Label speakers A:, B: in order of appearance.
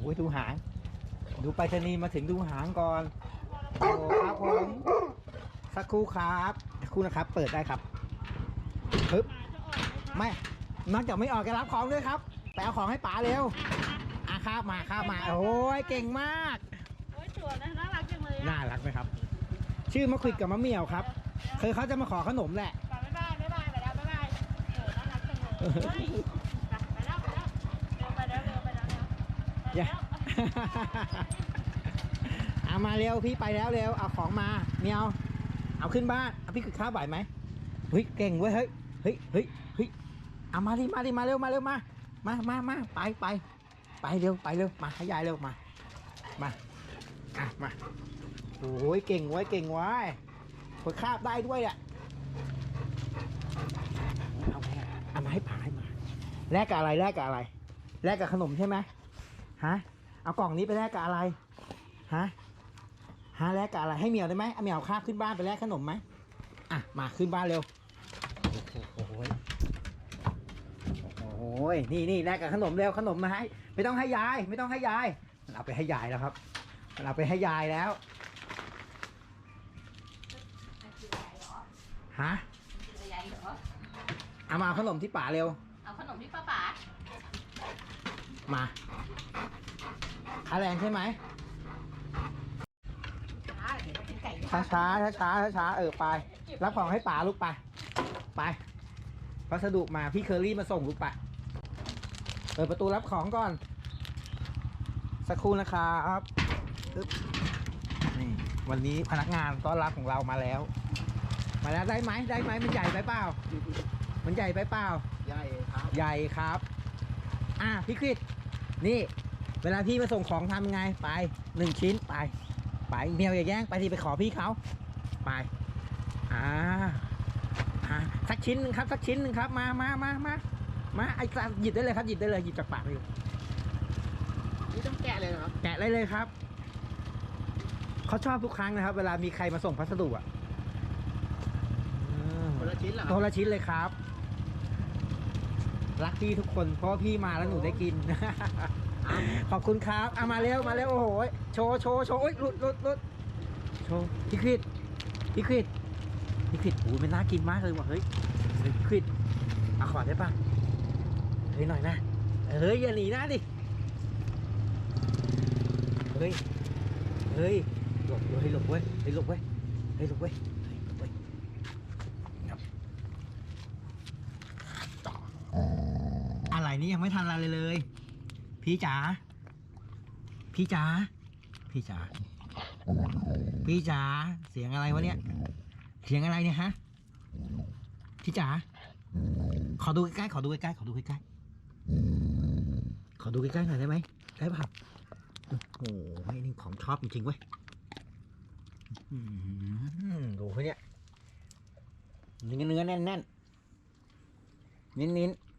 A: โอ้ยดูหาง ดูไปรษณีย์มาถึงดูหางก่อนโอ้ครับผมสักครู่ครับสักครู่นะครับ เปิดได้ครับปึ๊บไม่นอกจากไม่ออกจะรับของด้วยครับไปเอาของให้ป๋าเร็วอะครับมาครับมาโอ้ยเก่งมาก
B: โอ้ยตัวนะน่ารักจังเลย
A: น่ารักไหมครับ ชื่อมะขวิดกับมะเหมี่ยวครับคือเขาจะมาขอขนมแหละ
B: บ๊ายบายบ๊ายบายไปแล้วบ๊ายบายโอ้น่ารักจังเลย
A: อย่า เอามาเร็วพี่ไปแล้วเร็วเอาของมาเมียวเอาขึ้นบ้านเอาพี่คือข้าวไหวไหมเฮ้ยเก่งเว้ยเฮ้ยเฮ้ยเฮ้ยเฮ้ยเอามาดิมาดิมาเร็วมาเร็วมามามามาไปไปไปเร็วไปเร็วมาให้ยายเร็วมามาอะมาโอ้ยเก่งไว้ยเก่งไว้ยคนคาบได้ด้วยอะเอาไงอะเอามาให้ผาให้มาแลกกับอะไรแลกกับอะไรแลกกับขนมใช่ไหม ฮะเอากล่องนี้ไปแลกกับอะไรฮะฮะแลกกับอะไรให้เหมียวได้ไหมเอาเหมียวคาบขึ้นบ้านไปแลกขนมไหมอะมาขึ้นบ้านเร็วโอ้โหโอ้โหนี่นี่แลกกับขนมเร็วขนมมาให้ไม่ต้องให้ยาย ไม่ต้องให้ยายมันเอาไปให้ยายแล้วครับมันเอาไปให้ยายแล้วฮะ
B: ใหญ่เหรอ
A: เอามาเอาขนมที่ป่าเร็ว
B: เอาขนมที่ป้าป๋า
A: มา ค่าแรงใช่ไหม
B: ช้าเดี๋ยวกินไก่
A: ช้าช้าช้าช้าช้าช้าๆเออไป รับของให้ป่าลูกไป ไป พัสดุมาพี่เคอรี่มาส่งลูกไป เปิดประตูรับของก่อน สักครู่นะครับปึ๊บนี่วันนี้พนักงานต้อนรับของเรามาแล้ว มาแล้วได้ไหมได้ไหมมันใหญ่ไปเปล่า มันใหญ่ไปเปล่า
C: ใหญ่ครับ
A: ใหญ่ครับ อะพี่คริสนี่ เวลาพี่มาส่งของทำยังไงไปหนึ่งชิ้นไป ไปเมียวอย่าแย่งไปทีไปขอพี่เขาไปอ่าอ่าสักชิ้นหนึ่งครับสักชิ้นหนึ่งครับมามามามามาไอ้สัตว์หยิบได้เลยครับหยิบได้เลยหยิบจากปากเลย
C: นี่ต้องแกะเลยเหรอครับ
A: แกะได้เลยครับเขาชอบทุกครั้งนะครับ เวลามีใครมาส่งพัสดุอะอืม
C: คนละชิ้นเหรอค
A: โท
C: รับ
A: รละชิ้นเลยครับ รักพี่ทุกคนเพราะว่าพี่มาแล้วหนูได้กิน ขอบคุณครับเอามาเร็วมาเร็วโอ้โหโชว์โชว์โชว์โอ้ยหลุดหลุดหลุดโชว์พี่คริสพี่คริสพี่คริสโอ้ยมันน่ากินมากเลยว่ะเฮ้ยพี่คริสเอาขอได้ปะเฮ้ยหน่อยนะเฮ้ยอย่าหนีนะดิเฮ้ยเฮ้ยหลบเฮ้ยหลบเว้ยเฮ้ยหลบเว้ยเฮ้ยหลบเว้ยเฮ้ยหลบเว้ยอะไรนี่ยังไม่ทันอะไรเลย พี่จ๋า พี่จ๋า พี่จ๋า พี่จ๋า เสียงอะไรวะเนี่ย เสียงอะไรเนี่ยฮะ พี่จ๋า ขอดูใกล้ๆ ขอดูใกล้ๆ ขอดูใกล้ๆ ขอดูใกล้ๆหน่อยได้ไหมได้ป่ะโอ้โหนี่ของชอบจริงๆเว้ยดูเขาเนี่ยเนื้อเนื้อแน่นๆเน้นๆ